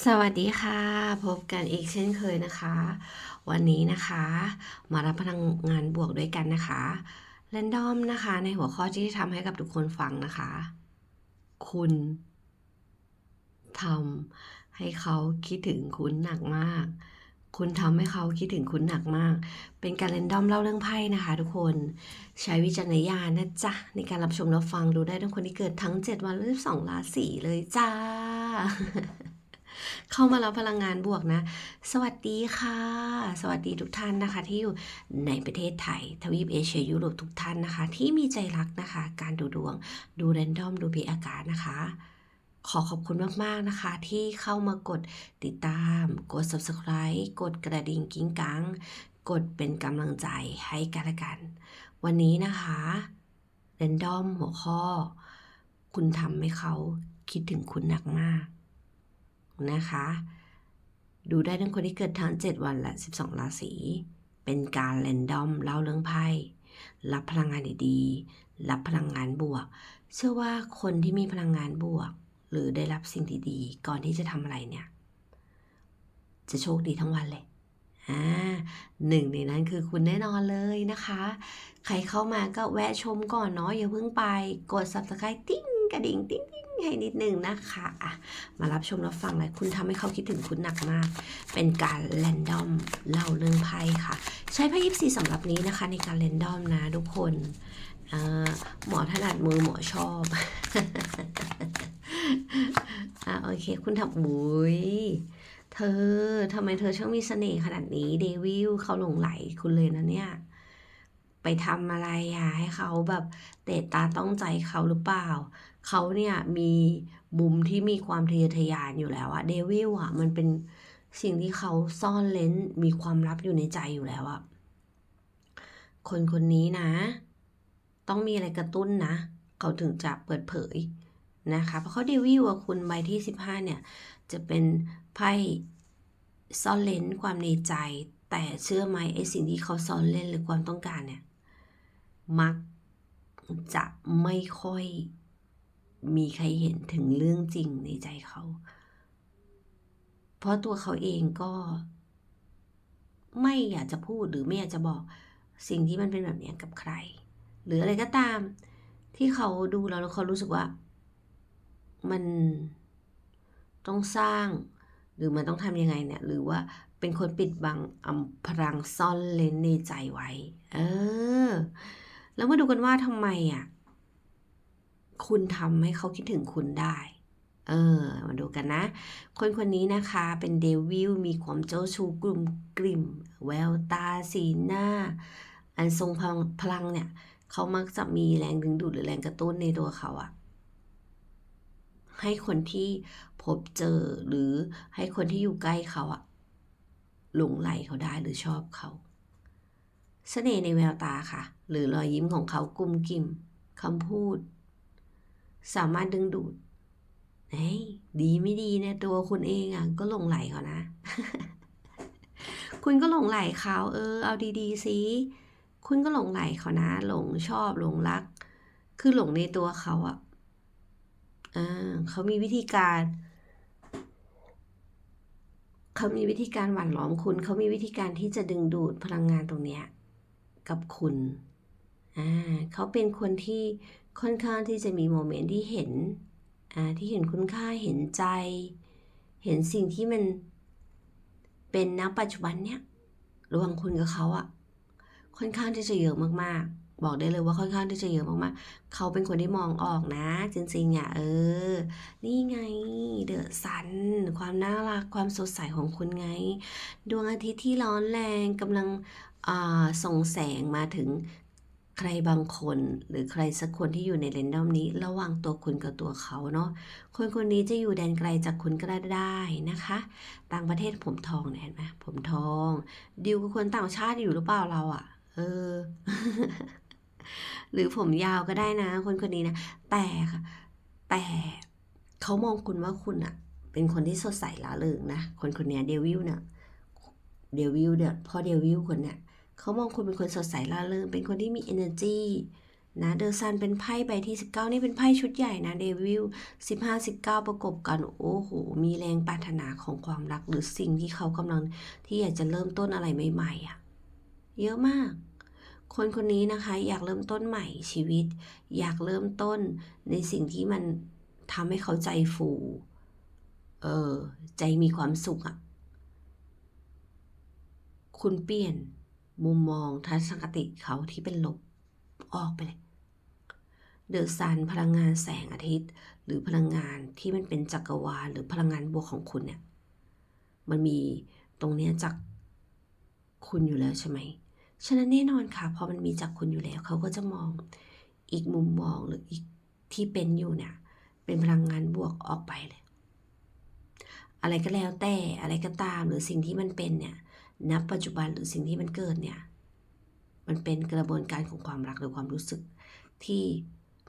สวัสดีค่ะ พบกันอีกเช่นเคยนะคะ วันนี้นะคะ มารับพลังงานบวกด้วยกันนะคะแรนดอมนะคะ ในหัวข้อที่ทำให้กับทุกคนฟังนะคะ คุณทำให้เขาคิดถึงคุณหนักมาก คุณทำให้เขาคิดถึงคุณหนักมาก เป็นการเรนดอมเล่าเรื่องไพ่นะคะ ทุกคนใช้วิจารณญาณนะจ๊ะ ในการรับชมรับฟังดูได้ทั้งคนที่เกิดทั้ง 7 วันหรือ2ราศีเลยจ้า เข้ามารับพลังงานบวกนะ สวัสดีค่ะ สวัสดีทุกท่านนะคะ ที่อยู่ในประเทศไทย ทวีปเอเชียยุโรปทุกท่านนะคะ ที่มีใจรักนะคะ การดูดวง ดูแรนดอมดูพีอากาศนะคะขอขอบคุณมาก ๆ นะคะ ที่เข้ามากดติดตาม กด subscribe กดกระดิ่งกิ้งกังกดเป็นกำลังใจให้กันและกัน วันนี้นะคะเรนดอมหัวข้อ คุณทำให้เขาคิดถึงคุณหนักมาก นะคะ ดูได้ทั้งคนที่เกิดทั้ง 7 วันและ 12 ราศี เป็นการแรนดอมเล่าเรื่องไพ่ รับพลังงานดีๆ รับพลังงานบวก เชื่อว่าคนที่มีพลังงานบวก หรือได้รับสิ่งดีๆ ก่อนที่จะทำอะไรเนี่ย จะโชคดีทั้งวันเลยอ่าหนึ่งในนั้นคือคุณแน่นอนเลยนะคะ ใครเข้ามาก็แวะชมก่อนเนาะอย่าเพิ่งไป กด subscribe ติ้งกระดิ่งติ้งติ้ง ให้นิดนึงนะคะอะมารับชมรับฟังเลยคุณทำให้เขาคิดถึงคุณหนักมาก เป็นการแรนดอมเล่าเรื่องไพ่ค่ะ ใช้ไพ่ยิปซีสำหรับนี้นะคะ ในการแรนดอมนะทุกคนหมอถนัดมือหมอชอบอะโอเค คุณทำบุยเธอทำไมเธอช่างมีเสน่ห์ขนาดนี้ เดวิลเขาหลงไหลคุณเลยนะเนี่ย ไปทำอะไรอะให้เขาแบบเตะตาต้องใจเขาหรือเปล่า เขาเนี่ยมีมุมที่มีความทะเยอทะยานอยู่แล้วอะเดวิลอะมันเป็นสิ่งที่เขาซ่อนเลนมีความลับอยู่ในใจอยู่แล้วอะคนคนนี้นะ ต้องมีอะไรกระตุ้นนะ เขาถึงจะเปิดเผยนะคะเพราะเขาเดวิลอะคุณใบที่ 15 เนี่ย จะเป็นไพ่ซ่อนเลนความในใจ แต่เชื่อไหมไอสิ่งที่เขาซ่อนเลนหรือความต้องการเนี่ย มักจะไม่ค่อย มีใครเห็นถึงเรื่องจริงในใจเขา เพราะตัวเขาเองก็ ไม่อยากจะพูดหรือไม่อยากจะบอกสิ่งที่มันเป็นแบบนี้กับใคร หรืออะไรก็ตาม ที่เขาดูแล้วแล้วเขารู้สึกว่า มันต้องสร้างหรือมันต้องทำยังไงเนี่ย หรือว่าเป็นคนปิดบังอำพรางซ่อนเลนในใจไว้ เออ แล้วมาดูกันว่าทำไมอะ คุณทำให้เขาคิดถึงคุณได้ เออ มาดูกันนะ คนคนนี้นะคะเป็นเดวิลมีความเจ้าชู้กลุ่มกลิ่ม แววตาสีหน้า อันทรงพลังพลังเนี่ย เขามักจะมีแรงดึงดูดหรือแรงกระตุ้นในตัวเขาอะให้คนที่พบเจอหรือให้คนที่อยู่ใกล้เขาอะหลงไหลเขาได้หรือชอบเขาเสน่ห์ในแววตาค่ะ หรือรอยยิ้มของเขากุมกิ่มคำพูด สามารถดึงดูดเฮ้ยดีไม่ดีเนี่ยตัวคุณเองอะก็หลงไหลเขานะ คุณก็หลงไหลเขาเออ เอาดีๆสิคุณก็หลงไหลเขานะ หลงชอบหลงรัก คือหลงในตัวเขาอะอ่าเขามีวิธีการเขามีวิธีการหว่านล้อมคุณเขามีวิธีการที่จะดึงดูดพลังงานตรงเนี้ยกับคุณอ่าเขาเป็นคนที่ ค่อนข้างที่จะมีโมเมนต์ที่เห็นอ่าที่เห็นคุณค่าเห็นใจ เห็นสิ่งที่มันเป็นณปัจจุบันเนี้ยระหว่างคุณกับเขาอะค่อนข้างที่จะเยอะมากๆ บอกได้เลยว่าค่อนข้างที่จะเยอะมากๆ เขาเป็นคนที่มองออกนะ จริงๆอะเออ นี่ไงเดอะซัน ความน่ารักความสดใสของคุณไง ดวงอาทิตย์ที่ร้อนแรงกำลังอ่าส่งแสงมาถึง รบางคนหรือใครสักคนที่อยู่ในเรนดอมนี้ ระหว่างตัวคุณกับตัวเขาเนาะคนคนนี้จะอยู่แดนไกลจากคุณก็ได้นะคะ ต่างประเทศผมทองเนี่ยเห็นไหมผมทองดิวกับคนต่างชาติอยู่หรือเปล่าเราอะ่ะ เออ หรือผมยาวก็ได้นะ คนคนนี้นะแต่ค่ะแต่เขามองคุณว่าคุณอะเป็นคนที่สดใสล่าเริงนะคนคนนี้เดวิลเนี่ยเดวิลเนี่ยพ่อเดวิลคนเนี่ย เขามองคุณเป็นคนสดใสล่าเริงเป็นคนที่มี energy นะเดอะซันเป็นไพ่ใบที่ 19 นี่เป็นไพ่ชุดใหญ่นะเดวิล15 19 ประกบกัน โอ้โห มีแรงปรารถนาของความรักหรือสิ่งที่เขากำลังที่อยากจะเริ่มต้นอะไรใหม่ๆอะ่ะ เยอะมาก คนคนนี้นะคะอยากเริ่มต้นใหม่ชีวิต อยากเริ่มต้นในสิ่งที่มันทำให้เขาใจฟู เออ ใจมีความสุขอะ่ะ คุณเปลี่ยน มุมมองทัศนคติเขาที่เป็นลบออกไปเลยเดอะซันพลังงานแสงอาทิตย์ หรือพลังงานที่มันเป็นจักรวาลหรือพลังงานบวกของคุณเนี่ยมันมีตรงเนี้ยจากคุณอยู่แล้วใช่ไหมฉะนั้นแน่นอนค่ะพอมันมีจากคุณอยู่แล้ว เขาก็จะมองอีกมุมมองหรืออีกที่เป็นอยู่เนี่ยเป็นพลังงานบวกออกไปเลย อะไรก็แล้วแต่อะไรก็ตามหรือสิ่งที่มันเป็นเนี่ย ณปัจจุบันหรือสิ่งที่มันเกิดเนี่ย มันเป็นกระบวนการของความรักหรือความรู้สึกที่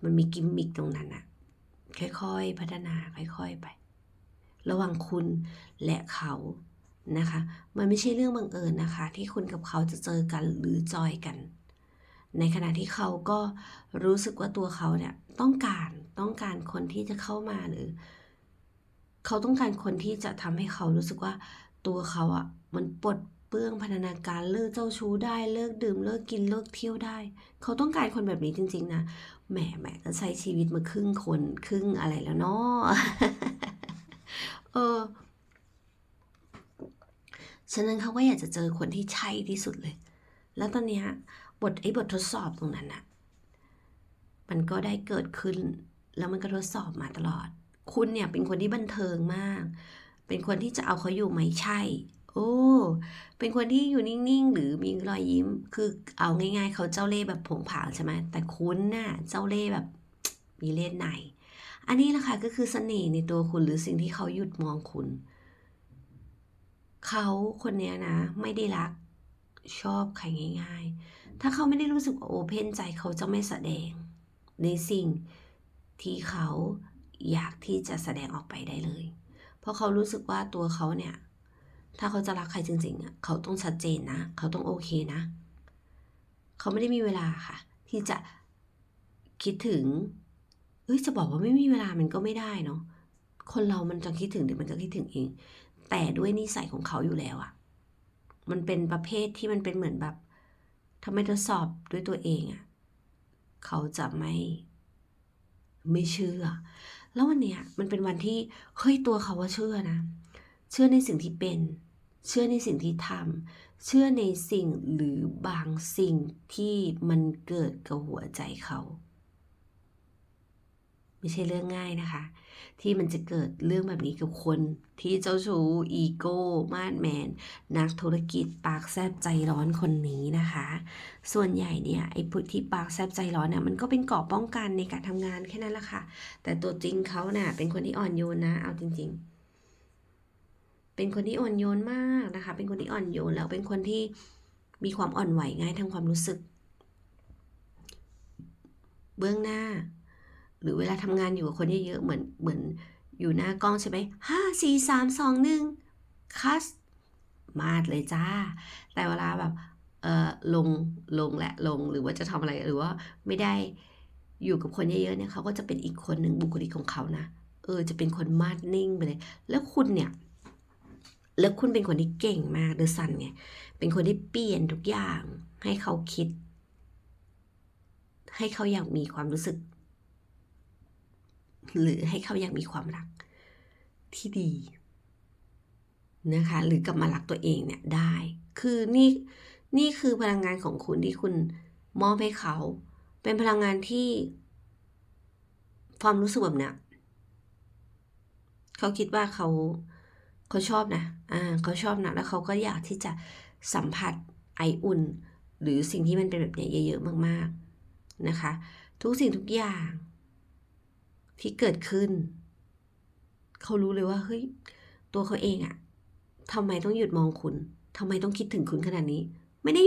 มันมีกิมมิคตรงนั้นอะค่อยๆ พัฒนาค่อยๆไป ระหว่างคุณและเขานะคะ มันไม่ใช่เรื่องบังเอิญนะคะ ที่คุณกับเขาจะเจอกันหรือจอยกัน ในขณะที่เขาก็รู้สึกว่าตัวเขาเนี่ยต้องการต้องการคนที่จะเข้ามาหรือ เขาต้องการคนที่จะทำให้เขารู้สึกว่าตัวเขาอะมันปลด เปื้องพันธนาการเลิกเจ้าชู้ได้เลิกดื่มเลิกกินเลิกเที่ยวได้ เขาต้องการคนแบบนี้จริง ๆ นะแหมแหมก็ใช้ชีวิตมาครึ่งคนครึ่งอะไรแล้วเนาะเออฉะนั้นเขาก็อยากจะเจอคนที่ใช่ที่สุดเลย แล้วตอนเนี้ยบทไอ้บททดสอบตรงนั้นอะมันก็ได้เกิดขึ้น แล้วมันก็ทดสอบมาตลอด คุณเนี่ยเป็นคนที่บันเทิงมาก เป็นคนที่จะเอาเขาอยู่ไหมใช่ โอ้ เป็นคนที่อยู่นิ่ง ๆ หรือมีรอยยิ้ม คือเอาง่าย ๆ เขาเจ้าเล่ห์แบบผงผางใช่ไหม แต่คุณน่ะ เจ้าเล่ห์แบบมีเล่ห์ไนอันนี้แหละค่ะก็คือเสน่ห์ในตัวคุณหรือสิ่งที่เขาหยุดมองคุณ เขาคนนี้นะ ไม่ได้รักชอบใครง่าย ๆ ถ้าเขาไม่ได้รู้สึกโอเพนใจเขาจะไม่แสดง ในสิ่งที่เขาอยากที่จะแสดงออกไปได้เลย เพราะเขารู้สึกว่าตัวเขาเนี่ย ถ้าเขาจะรักใครจริงๆอะเขาต้องชัดเจนนะ เขาต้องโอเคนะ เขาไม่ได้มีเวลาค่ะ ที่จะคิดถึงเอ้ยจะบอกว่าไม่มีเวลามันก็ไม่ได้เนาะคนเรามันจะคิดถึงเดี๋ยวมันก็คิดถึงเอง แต่ด้วยนิสัยของเขาอยู่แล้วอะมันเป็นประเภทที่มันเป็นเหมือนแบบทำไมทดสอบด้วยตัวเองอะเขาจะไม่ไม่เชื่อ แล้ววันเนี้ยมันเป็นวันที่เฮ้ยตัวเขาว่าเชื่อนะ เชื่อในสิ่งที่เป็น เชื่อในสิ่งที่ทำเชื่อในสิ่งหรือบางสิ่งที่มันเกิดกับหัวใจเขาไม่ใช่เรื่องง่ายนะคะ ที่มันจะเกิดเรื่องแบบนี้กับคนที่เจ้าชู้อีโก้มาดแมน นักธุรกิจปากแซบใจร้อนคนนี้นะคะ ส่วนใหญ่เนี่ยไอ้พุทที่ปากแซบใจร้อนเนี่ยมันก็เป็นเกราะป้องกันในการทำงานแค่นั้นแหละค่ะ แต่ตัวจริงเขาเน่ะเป็นคนที่อ่อนโยนนะเอาจริง ๆ เป็นคนที่อ่อนโยนมากนะคะ เป็นคนที่อ่อนโยนแล้วเป็นคนที่มีความอ่อนไหวง่ายทางความรู้สึก เบื้องหน้า หรือเวลาทำงานอยู่กับคนเยอะๆเหมือนเหมือนอยู่หน้ากล้องใช่ไหมห้าสี่สามสองหนึ่งคัสมาดเลยจ้า แต่เวลาแบบเออลงลงและลงหรือว่าจะทำอะไรหรือว่าไม่ได้อยู่กับคนเยอะๆเนี่ยเขาก็จะเป็นอีกคนหนึ่งบุคลิกของเขานะเออจะเป็นคนมาดนิ่งไปเลย แล้วคุณเนี่ย แล้วคุณเป็นคนที่เก่งมากเดอะซันไง เป็นคนที่เปลี่ยนทุกอย่าง ให้เขาคิด ให้เขาอยากมีความรู้สึก หรือให้เขาอยากมีความรัก ที่ดีนะคะ หรือกลับมารักตัวเองเนี่ยได้ คือนี่นี่คือพลังงานของคุณที่คุณมอบให้เขา เป็นพลังงานที่ ความรู้สึกแบบเนี้ยเขาคิดว่าเขา เขาชอบนะอ่าเขาชอบนะแล้วเขาก็อยากที่จะสัมผัสไออุ่น หรือสิ่งที่มันเป็นแบบเนี้ยเยอะๆมากๆนะคะ ทุกสิ่งทุกอย่างที่เกิดขึ้น เขารู้เลยว่าเฮ้ยตัวเขาเองอะทำไมต้องหยุดมองคุณทำไมต้องคิดถึงคุณขนาดนี้ ไม่ได้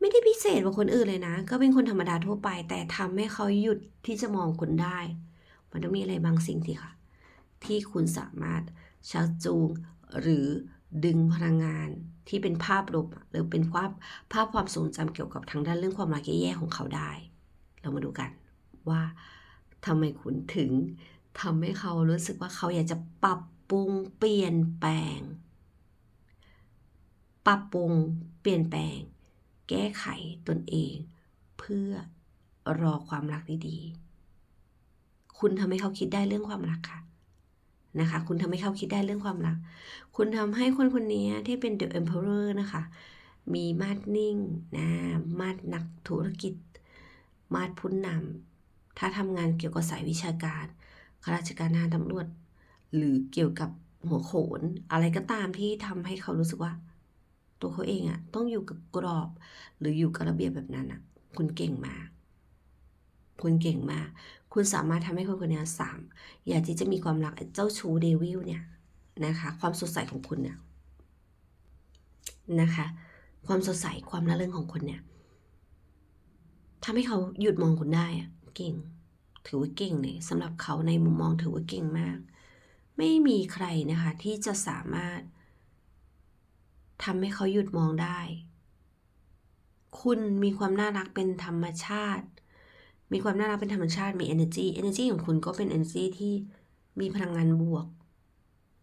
ไม่ได้พิเศษกว่าคนอื่นเลยนะ ก็เป็นคนธรรมดาทั่วไป แต่ทำให้เขาหยุดที่จะมองคุณได้ มันต้องมีอะไรบางสิ่งสิค่ะที่คุณสามารถชักจูง หรือดึงพลังงานที่เป็นภาพลบหรือเป็นภาพภาพความทรงจำเกี่ยวกับทางด้านเรื่องความรักแย่ๆของเขาได้ เรามาดูกันว่าทำไมคุณถึงทำให้เขารู้สึกว่าเขาอยากจะปรับปรุงเปลี่ยนแปลง ปรับปรุงเปลี่ยนแปลง แก้ไขตนเอง เพื่อรอความรักดีๆ คุณทำให้เขาคิดได้เรื่องความรักค่ะ นะคะ คุณทำให้เขาคิดได้เรื่องความรัก คุณทำให้คนคนนี้ที่เป็น The Emperor นะคะ มีมาดนิ่งนะมาดนักธุรกิจ มาดผู้นำถ้าทำงานเกี่ยวกับสายวิชาการข้าราชการทหารตำรวจ หรือเกี่ยวกับหัวโขน อะไรก็ตามที่ทำให้เขารู้สึกว่า ตัวเขาเองอะต้องอยู่กับกรอบ หรืออยู่กับระเบียบแบบนั้นอะคุณเก่งมากคุณเก่งมาก คุณสามารถทำให้คนคนนี้สามอยากที่จะมีความรักเจ้าชู้เดวิลเนี่ยนะคะความสดใสของคุณเนี่ยนะคะความสดใสความน่าเรื่องของคุณเนี่ยทำให้เขาหยุดมองคุณได้อะเก่ง ถือว่าเก่งเลยสำหรับเขาในมุมมองถือว่าเก่งมาก ไม่มีใครนะคะที่จะสามารถทำให้เขาหยุดมองได้ คุณมีความน่ารักเป็นธรรมชาติ มีความน่ารักเป็นธรรมชาติมี energy energy ของคุณก็เป็น energy ที่มีพลังงานบวก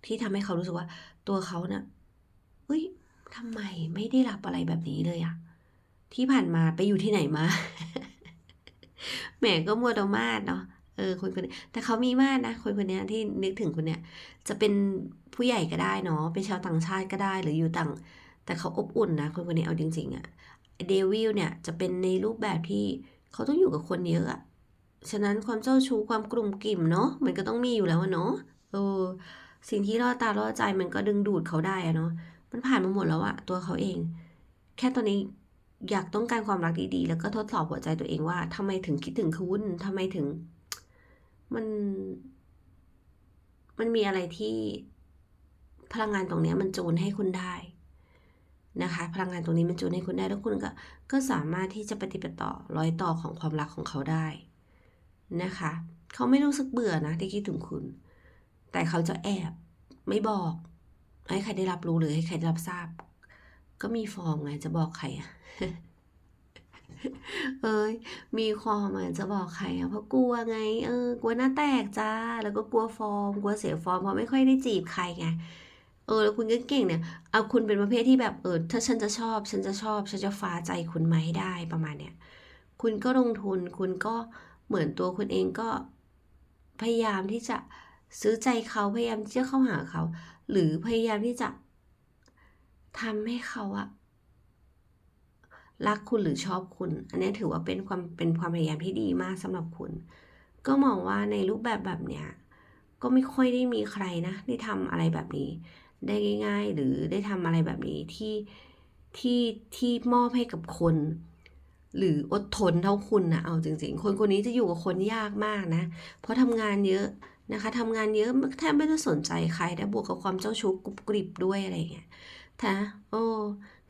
ที่ทำให้เขารู้สึกว่าตัวเขาเนะ่ะเฮ้ยทำไมไม่ได้รับอะไรแบบนี้เลยอะที่ผ่านมาไปอยู่ที่ไหนมาแหมก็มัวดมาดเนาะเออคนคนนี้แต่เขามีมาดนะคนคนนี้ที่นึกถึงคนเนี้ยจะเป็นผู้ใหญ่ก็ได้เนาะเป็นชาวต่างชาติก็ได้หรืออยู่ต่าง แต่เขาอบอุ่นนะคนคนนี้เอาจริงๆอะเดวิลเนี่ยจะเป็นในรูปแบบที่ เขาต้องอยู่กับคนเยอะอะฉะนั้นความเจ้าชู้ความกลุ่มกลิ่มเนาะมันก็ต้องมีอยู่แล้วเนาะเออสิ่งที่ล่อตาล่อใจมันก็ดึงดูดเขาได้อะเนาะมันผ่านมาหมดแล้วอะตัวเขาเอง แค่ตอนนี้อยากต้องการความรักดีๆ แล้วก็ทดสอบหัวใจตัวเองว่าทำไมถึงคิดถึงคุณทำไมถึง มัน มันมีอะไรที่พลังงานตรงนี้มันจูนให้คุณได้ นะคะ พลังงานตรงนี้มันจูนให้คุณได้แล้วคุณก็ก็สามารถที่จะปฏิบัติต่อรอยต่อของความรักของเขาได้นะคะ เขาไม่รู้สึกเบื่อนะที่คิดถึงคุณ แต่เขาจะแอบไม่บอก ให้ใครได้รับรู้หรือให้ใครได้รับทราบ ก็มีฟอร์มไงจะบอกใครอะเอ้ยมีความอะจะบอกใครอะเพราะกลัวไง เออกลัวหน้าแตกจ้า แล้วก็กลัวฟอร์ม กลัวเสียฟอร์มเพราะไม่ค่อยได้จีบใครไง เออแล้วคุณก็เก่งเนี่ยเอาคุณเป็นประเภทที่แบบเออถ้าฉันจะชอบ ฉันจะชอบ ฉันจะฟ้าใจคุณมาให้ได้ประมาณเนี้ยคุณก็ลงทุนคุณก็เหมือนตัวคุณเองก็พยายามที่จะซื้อใจเขาพยายามที่จะเข้าหาเขา หรือพยายามที่จะทำให้เขาอะรักคุณหรือชอบคุณ อันนี้ถือว่าเป็นความเป็นความพยายามที่ดีมากสำหรับคุณ ก็มองว่าในรูปแบบแบบเนี้ยก็ไม่ค่อยได้มีใครนะได้ทำอะไรแบบนี้ ได้ง่าย ๆ หรือได้ทำอะไรแบบนี้ที่ที่ที่มอบให้กับคน หรืออดทนเท่าคุณนะเอาจริง ๆ คนคนนี้จะอยู่กับคนยากมากนะ เพราะทำงานเยอะนะคะทำงานเยอะแทบไม่ได้สนใจใครและบวกกับความเจ้าชู้กรุบกริบด้วยอะไรเงี้ยถ้โอ้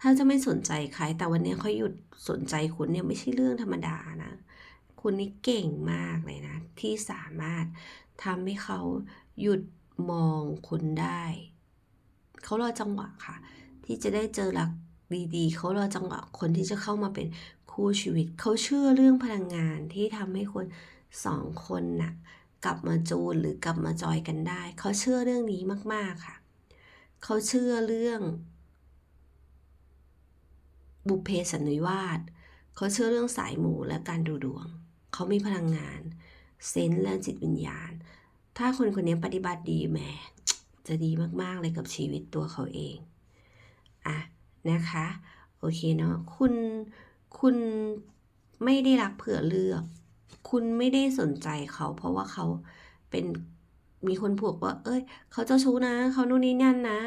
ถ้าจะไม่สนใจใคร แต่วันนี้เขาหยุดสนใจคุณเนี่ยไม่ใช่เรื่องธรรมดานะ คุณนี่เก่งมากเลยนะ ที่สามารถทำให้เขาหยุดมองคุณได้ เขารอจังหวะค่ะ ที่จะได้เจอรักดีๆ เขารอจังหวะคนที่จะเข้ามาเป็นคู่ชีวิต เขาเชื่อเรื่องพลังงานที่ทำให้คนสองคนน่ะกลับมาจูนหรือกลับมาจอยกันได้ เขาเชื่อเรื่องนี้มากๆค่ะ เขาเชื่อเรื่อง บุพเพสันนิวาสเขาเชื่อเรื่องสายหมู่และการดูดวง เขามีพลังงาน เซนส์และจิตวิญญาณ ถ้าคนคนนี้ปฏิบัติดีแหม จะดีมากๆเลยกับชีวิตตัวเขาเองอะนะคะโอเคเนาะคุณคุณไม่ได้รักเผื่อเลือก คุณไม่ได้สนใจเขา เพราะว่าเขาเป็นมีคนผูกว่า เอ้ย เขาเจ้าชู้นะ เขานู่นนี่นั่นนะ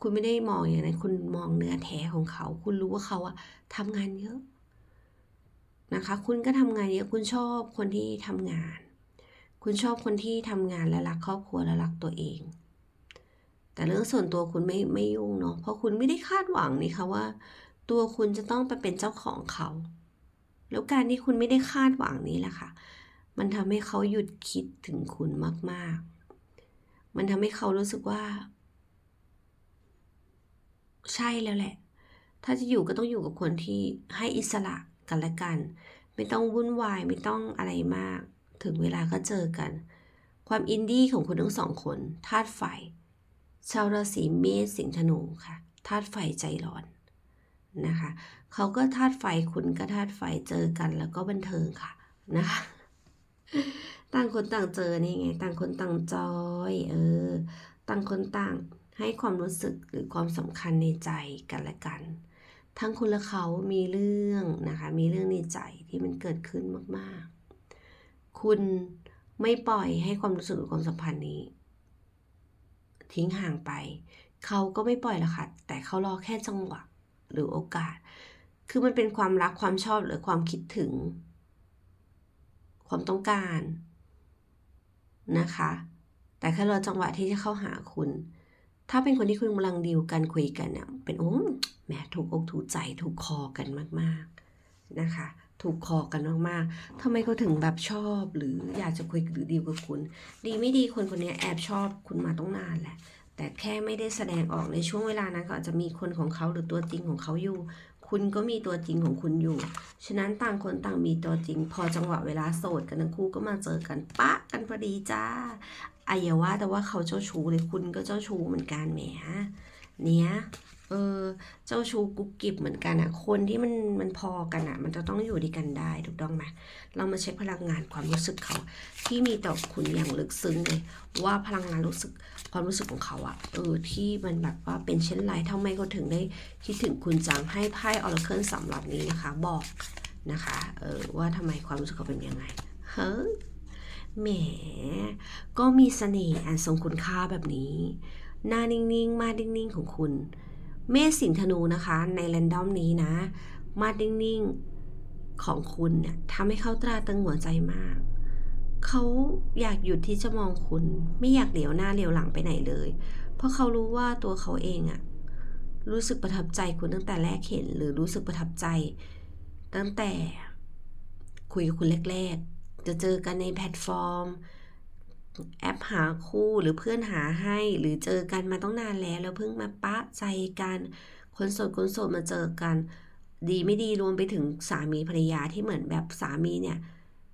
คุณไม่ได้มองอย่างนั้น คุณมองเนื้อแท้ของเขา คุณรู้ว่าเขาอะทำงานเยอะนะคะ คุณก็ทำงานเยอะ คุณชอบคนที่ทำงาน คุณชอบคนที่ทำงานและรักครอบครัวและรักตัวเอง แต่เรื่องส่วนตัวคุณไม่ไม่ยุ่งเนาะเพราะคุณไม่ได้คาดหวังนี่ค่ะว่า ตัวคุณจะต้องไปเป็นเจ้าของเขา แล้วการที่คุณไม่ได้คาดหวังนี้แหละค่ะ มันทำให้เขาหยุดคิดถึงคุณมาก ๆ มันทำให้เขารู้สึกว่า ใช่แล้วแหละ ถ้าจะอยู่ก็ต้องอยู่กับคนที่ให้อิสระกันและกัน ไม่ต้องวุ่นวายไม่ต้องอะไรมาก ถึงเวลาก็เจอกัน ความอินดี้ของคุณทั้งสองคนธาตุไฟ ชาวราศีเมษสิงห์ธนูค่ะธาตุไฟใจร้อนนะคะเขาก็ธาตุไฟคุณก็ธาตุไฟเจอกันแล้วก็บันเทิงค่ะนะคะต่างคนต่างเจอนี่ไง ต่างคนต่างจอยเออต่างคนต่างให้ความรู้สึกหรือความสำคัญในใจกันและกัน ทั้งคุณและเขามีเรื่องนะคะมีเรื่องในใจที่มันเกิดขึ้นมากๆ คุณไม่ปล่อยให้ความรู้สึกหรือความสัมพันธ์นี้ ทิ้งห่างไป เขาก็ไม่ปล่อยละค่ะ แต่เขารอแค่จังหวะหรือโอกาส คือมันเป็นความรักความชอบหรือความคิดถึง ความต้องการนะคะ แต่แค่รอจังหวะที่จะเข้าหาคุณ ถ้าเป็นคนที่คุณกำลังดีลกันคุยกันเนี่ยเป็นโอ้แหมถูกอกถูกใจถูกคอกันมาก ๆนะคะ ถูกคอกันมากๆทำไมเขาถึงแบบชอบหรืออยากจะคุยหรือดีลกับคุณ ดีไม่ดีคนคนนี้แอบชอบคุณมาต้องนานแหละ แต่แค่ไม่ได้แสดงออกในช่วงเวลานั้นก็อาจจะมีคนของเขาหรือตัวจริงของเขาอยู่ คุณก็มีตัวจริงของคุณอยู่ ฉะนั้นต่างคนต่างมีตัวจริง พอจังหวะเวลาโสดกันทั้งคู่ก็มาเจอกันปะกันพอดีจ้าอะอย่าว่าแต่ว่าเขาเจ้าชู้เลยคุณก็เจ้าชู้เหมือนกันแหมเนี้ย เออ เจ้าชูกุ๊กกิบเหมือนกันอะคนที่มันมันพอกันอะมันจะต้องอยู่ด้วยกันได้ถูกต้องไหมเรามาเช็คพลังงานความรู้สึกเขา ที่มีต่อคุณอย่างลึกซึ้งเลย ว่าพลังงานรู้สึกความรู้สึกของเขาอะเออที่มันแบบว่าเป็นเช่นไรทำไมเขาถึงได้คิดถึงคุณจังให้ไพ่ออร์เคิลสำหรับนี้นะคะ บอกนะคะเออว่าทำไมความรู้สึกเขาเป็นยังไงเฮ้ยแหม ก็มีเสน่ห์อันทรงคุณค่าแบบนี้ หน้านิ่งๆ มาดนิ่งๆ ของคุณ เมษสิงห์ธนูนะคะในแรนดอมนี้นะ มาดนิ่งๆของคุณเนี่ยทำให้เขาตราตรึงหัวใจมาก เขาอยากหยุดที่จะมองคุณ ไม่อยากเหลียวหน้าเหลียวหลังไปไหนเลย เพราะเขารู้ว่าตัวเขาเองอะรู้สึกประทับใจคุณตั้งแต่แรกเห็น หรือรู้สึกประทับใจ ตั้งแต่คุยกับคุณแรกๆ จะเจอกันในแพลตฟอร์ม แอปหาคู่หรือเพื่อนหาให้ หรือเจอกันมาต้องนานแล้ว แล้วเพิ่งมาปะใจกัน คนโสดคนโสดมาเจอกัน ดีไม่ดีรวมไปถึงสามีภรรยาที่เหมือนแบบสามีเนี่ย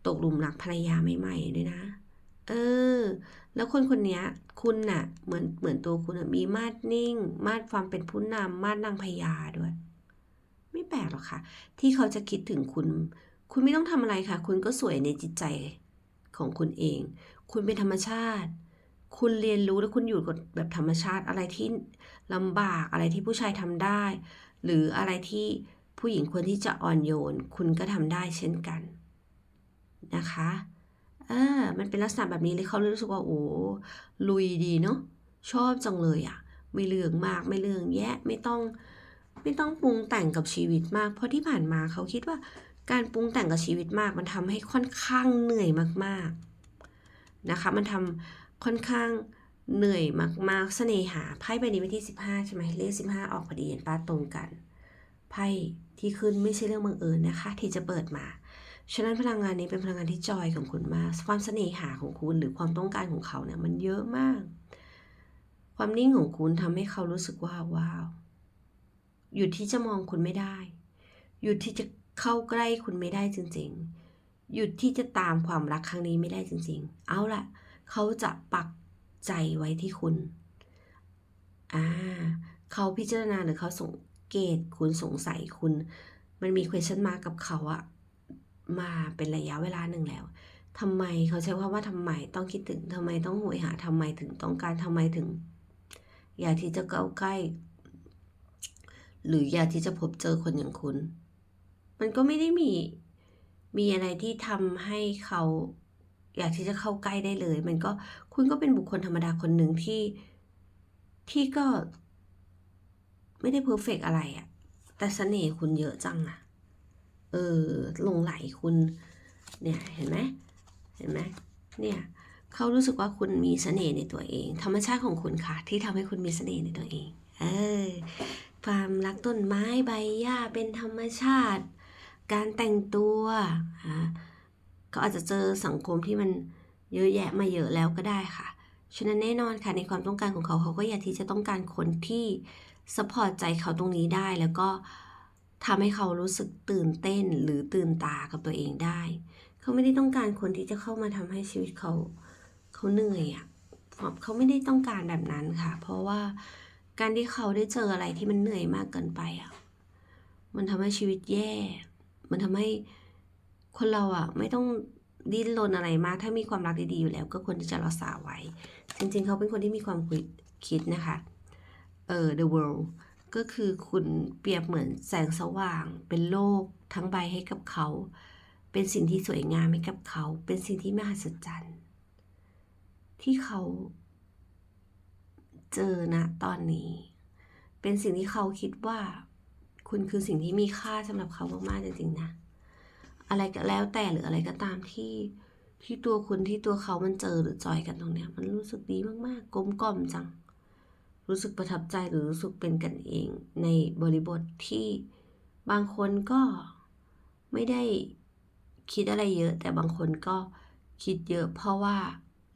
ตกหลุมรักภรรยาใหม่ๆด้วยนะ เออ แล้วคนคนนี้คุณน่ะ เหมือนเหมือนตัวคุณนะมีมาดนิ่ง มาดความเป็นผู้นำมาดนางพญาด้วย ไม่แปลกหรอกค่ะ ที่เขาจะคิดถึงคุณ คุณไม่ต้องทำอะไรค่ะ คุณก็สวยในจิตใจของคุณเอง คุณเป็นธรรมชาติ คุณเรียนรู้แล้วคุณอยู่กับแบบธรรมชาติอะไรที่ลำบากอะไรที่ผู้ชายทำได้ หรืออะไรที่ผู้หญิงควรที่จะอ่อนโยน คุณก็ทำได้เช่นกันนะคะเออมันเป็นลักษณะแบบนี้เลยเขารู้สึกว่าโอ้ลุยดีเนาะชอบจังเลยอะ่ะไม่เรื่องมากไม่เรื่องแยะไม่ต้องไม่ต้องปรุงแต่งกับชีวิตมาก เพราะที่ผ่านมาเขาคิดว่าการปรุงแต่งกับชีวิตมาก มันทำให้ค่อนข้างเหนื่อยมากๆ นะคะ มันทำค่อนข้างเหนื่อยมากๆเสน่หาไพ่ใบนี้เป็นที่ 15 ใช่ไหมเลข15 ออกพอดีเห็นป้าตรงกัน ไพ่ที่ขึ้นไม่ใช่เรื่องบังเอิญนะคะ ที่จะเปิดมา ฉะนั้นพลังงานนี้เป็นพลังงานที่จอยของคุณมาก ความเสน่หาของคุณหรือความต้องการของเขาเนี่ยมันเยอะมาก ความนิ่งของคุณทำให้เขารู้สึกว่าว้าวหยุดที่จะมองคุณไม่ได้หยุดที่จะเข้าใกล้คุณไม่ได้จริง ๆ หยุดที่จะตามความรักครั้งนี้ไม่ได้จริง ๆ เอาล่ะ เขาจะปักใจไว้ที่คุณ อ่า เขาพิจารณาหรือเขาสังเกตคุณสงสัยคุณ มันมี question mark กับเขาอะมาเป็นระยะเวลาหนึ่งแล้วทำไมเขาใช้คำว่าทำไมต้องคิดถึงทำไมต้องโหยหาทำไมถึงต้องการทำไมถึง อยากที่จะเข้าใกล้ หรืออยากที่จะพบเจอคนอย่างคุณ มันก็ไม่ได้มี มีอะไรที่ทำให้เขาอยากที่จะเข้าใกล้ได้เลย มันก็คุณก็เป็นบุคคลธรรมดาคนหนึ่งที่ที่ก็ไม่ได้เพอร์เฟกอะไรอะแต่เสน่ห์คุณเยอะจังอะเออหลงไหลคุณเนี่ยเห็นไหมเห็นไหมเนี่ยเขารู้สึกว่าคุณมีเสน่ห์ในตัวเอง ธรรมชาติของคุณค่ะ ที่ทำให้คุณมีเสน่ห์ในตัวเอง เออความรักต้นไม้ใบหญ้าเป็นธรรมชาติ การแต่งตัวเขาอาจจะเจอสังคมที่มันเยอะแยะมาเยอะแล้วก็ได้ค่ะ ฉะนั้นแน่นอนค่ะในความต้องการของเขาเขาก็อยากที่จะต้องการคนที่สปอร์ตใจเขาตรงนี้ได้ แล้วก็ทำให้เขารู้สึกตื่นเต้นหรือตื่นตากับตัวเองได้ เขาไม่ได้ต้องการคนที่จะเข้ามาทำให้ชีวิตเขาเขาเหนื่อยอะ่ะเขาไม่ได้ต้องการแบบนั้นค่ะ เพราะว่าการที่เขาได้เจออะไรที่มันเหนื่อยมากเกินไปอะ่ะมันทำให้ชีวิตแย่ มันทำให้คนเราอะไม่ต้องดิ้นรนอะไรมาก ถ้ามีความรักดีๆอยู่แล้ว ก็ควรที่จะรักษาไว้ จริง ๆ เขาเป็นคนที่มีความคิดนะคะ เออ the world ก็คือคุณเปรียบเหมือนแสงสว่าง เป็นโลกทั้งใบให้กับเขา เป็นสิ่งที่สวยงามให้กับเขา เป็นสิ่งที่มหัศจรรย์ ที่เขาเจอณตอนนี้ เป็นสิ่งที่เขาคิดว่า คุณคือสิ่งที่มีค่าสำหรับเขามากๆจริงๆนะ อะไรก็แล้วแต่หรืออะไรก็ตามที่ที่ตัวคุณที่ตัวเขามันเจอหรือจอยกันตรงเนี้ย มันรู้สึกดีมากๆกลมกล่อมจัง รู้สึกประทับใจหรือรู้สึกเป็นกันเอง ในบริบทที่บางคนก็ไม่ได้คิดอะไรเยอะ แต่บางคนก็คิดเยอะ เพราะว่า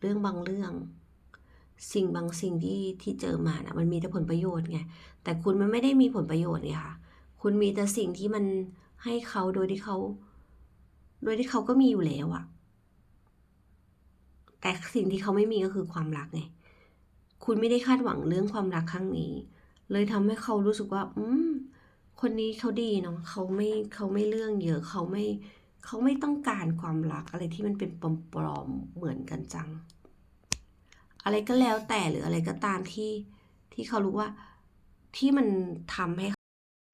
เรื่องบางเรื่อง สิ่งบางสิ่งที่ที่เจอมานะมันมีแต่ผลประโยชน์ไงแต่คุณมันไม่ได้มีผลประโยชน์ไงค่ะ คุณมีแต่สิ่งที่มันให้เขาโดยที่เขา โดยที่เขาก็มีอยู่แล้วอะแต่สิ่งที่เขาไม่มีก็คือความรักไง คุณไม่ได้คาดหวังเรื่องความรักครั้งนี้ เลยทำให้เขารู้สึกว่า อืม คนนี้เขาดีเนาะเขาไม่เขาไม่เรื่องเยอะเขาไม่เขาไม่ต้องการความรักอะไรที่มันเป็นปลอมๆเหมือนกันจัง อะไรก็แล้วแต่หรืออะไรก็ตามที่ที่เขารู้ว่าที่มันทำให้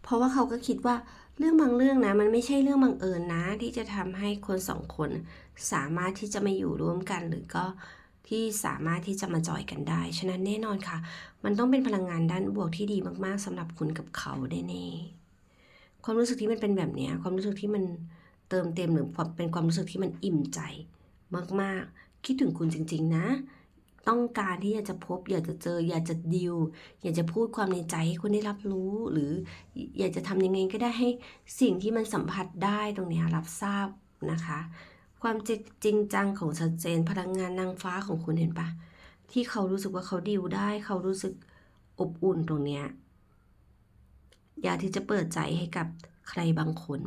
เพราะว่าเขาก็คิดว่าเรื่องบางเรื่องนะ มันไม่ใช่เรื่องบังเอิญนะ ที่จะทำให้คนสองคนสามารถที่จะมาอยู่ร่วมกัน หรือก็ที่สามารถที่จะมาจอยกันได้ ฉะนั้นแน่นอนค่ะ มันต้องเป็นพลังงานด้านบวกที่ดีมากๆสำหรับคุณกับเขาได้แน่ความรู้สึกที่มันเป็นแบบเนี้ยความรู้สึกที่มันเติมเต็มหรือเป็นความรู้สึกที่มันอิ่มใจมากๆ คิดถึงคุณจริง ๆ นะ ต้องการที่อยากจะพบ อยากจะเจอ อยากจะดิว อยากจะพูดความในใจให้คนได้รับรู้ หรืออยากจะทำยังไงก็ได้ให้สิ่งที่มันสัมผัสได้ตรงนี้รับทราบนะคะ ความจริงจังของชัดเจนพลังงานนางฟ้าของคุณเห็นปะที่เขารู้สึกว่าเขาดิวได้เขารู้สึกอบอุ่นตรงเนี้ยอยากที่จะเปิดใจให้กับใครบางคน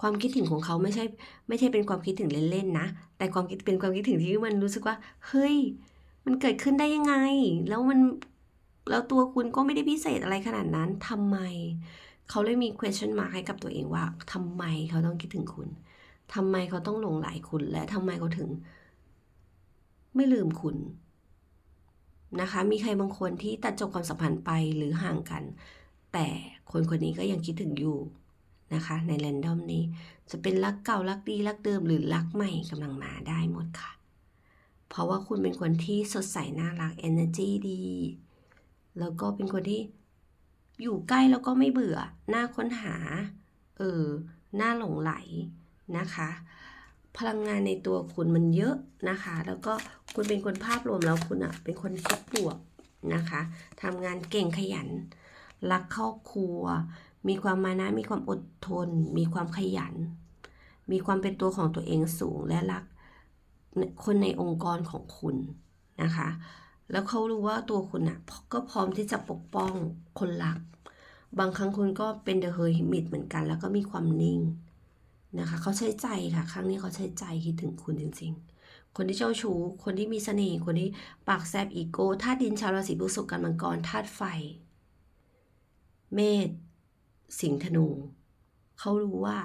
ความคิดถึงของเขาไม่ใช่ไม่ใช่เป็นความคิดถึงเล่นๆนะ แต่ความคิดเป็นความคิดถึงที่มันรู้สึกว่าเฮ้ย มันเกิดขึ้นได้ยังไง แล้วมันแล้วตัวคุณก็ไม่ได้พิเศษอะไรขนาดนั้นทำไม เขาเลยมี question mark ให้กับตัวเองว่าทำไมเขาต้องคิดถึงคุณทำไมเขาต้องหลงไหลคุณและทำไมเขาถึง ไม่ลืมคุณนะคะ มีใครบางคนที่ตัดจบความสัมพันธ์ไปหรือห่างกัน แต่คนคนนี้ก็ยังคิดถึงอยู่นะคะ ในแรนดอมนี้ จะเป็นรักเก่ารักดีรักเดิมหรือรักใหม่กำลังมาได้หมดค่ะ เพราะว่าคุณเป็นคนที่สดใสน่ารัก energy ดี แล้วก็เป็นคนที่อยู่ใกล้แล้วก็ไม่เบื่อ น่าค้นหา เออ น่าหลงไหลนะคะ พลังงานในตัวคุณมันเยอะนะคะ แล้วก็คุณเป็นคนภาพรวมแล้วคุณอะ่ะเป็นคนคิดบวกนะคะทำงานเก่งขยัน รักครอบครัว มีความมานะ มีความอดทน มีความขยัน มีความเป็นตัวของตัวเองสูงและรัก คนในองค์กรของคุณนะคะ แล้วเขารู้ว่าตัวคุณอะก็พร้อมที่จะปกป้องคนรัก บางครั้งคุณก็เป็นเดอะเฮอร์ฮิมิตเหมือนกัน แล้วก็มีความนิ่งนะคะเขาใช้ใจค่ะ ครั้งนี้เขาใช้ใจคิดถึงคุณจริง ๆ คนที่เจ้าชู้ คนที่มีเสน่ห์ คนที่ปากแซบอีโก้ธาตุดินชาวราศีพฤษภกันมังกรธาตุไฟ เมษสิงห์ธนู เขารู้ว่า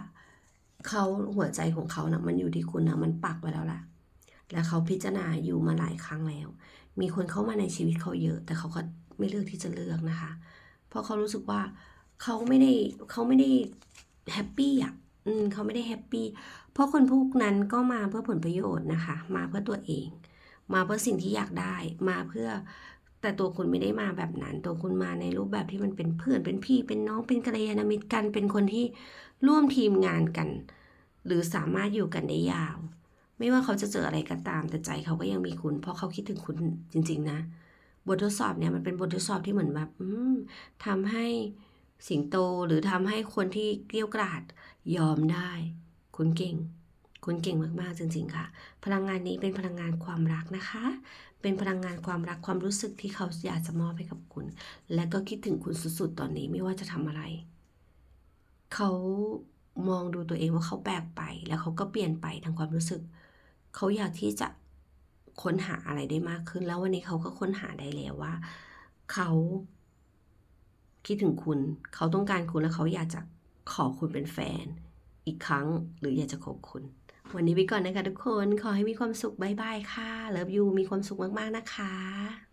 เขาหัวใจของเขานะมันอยู่ที่คุณนะมันปักไว้แล้วล่ะ และเขาพิจารณาอยู่มาหลายครั้งแล้ว มีคนเข้ามาในชีวิตเขาเยอะ แต่เขาก็ไม่เลือกที่จะเลือกนะคะ เพราะเขารู้สึกว่าเขาไม่ได้เขาไม่ได้แฮปปี้อะอืมเขาไม่ได้แฮปปี้ เพราะคนพวกนั้นก็มาเพื่อผลประโยชน์นะคะ มาเพื่อตัวเอง มาเพื่อสิ่งที่อยากได้ มาเพื่อ แต่ตัวคุณไม่ได้มาแบบนั้น ตัวคุณมาในรูปแบบที่มันเป็นเพื่อน เป็นพี่ เป็นน้อง เป็นกัลยาณมิตรกัน เป็นคนที่ร่วมทีมงานกัน หรือสามารถอยู่กันได้ยาว ไม่ว่าเขาจะเจออะไรก็ตาม แต่ใจเขาก็ยังมีคุณ เพราะเขาคิดถึงคุณจริง ๆ นะ บททดสอบเนี่ยมันเป็นบททดสอบที่เหมือนแบบทำให้สิงโตหรือทำให้คนที่เกลี้ยวกราดยอมได้ คุณเก่ง คุณเก่งมากๆจริง ๆ ค่ะ พลังงานนี้เป็นพลังงานความรักนะคะ เป็นพลังงานความรักความรู้สึกที่เขาอยากจะมอบให้กับคุณ และก็คิดถึงคุณสุดๆ ตอนนี้ไม่ว่าจะทำอะไร เขามองดูตัวเองว่าเขาแปลกไป แล้วเขาก็เปลี่ยนไปทางความรู้สึก เขาอยากที่จะค้นหาอะไรได้มากขึ้น แล้ววันนี้เขาก็ค้นหาได้แล้วว่า เขาคิดถึงคุณ เขาต้องการคุณแล้วเขาอยากจะขอคุณเป็นแฟน อีกครั้งหรืออยากจะคบคุณ วันนี้ไปก่อนนะคะทุกคน ขอให้มีความสุขบายบายค่ะ เลิฟยูมีความสุขมากๆนะคะ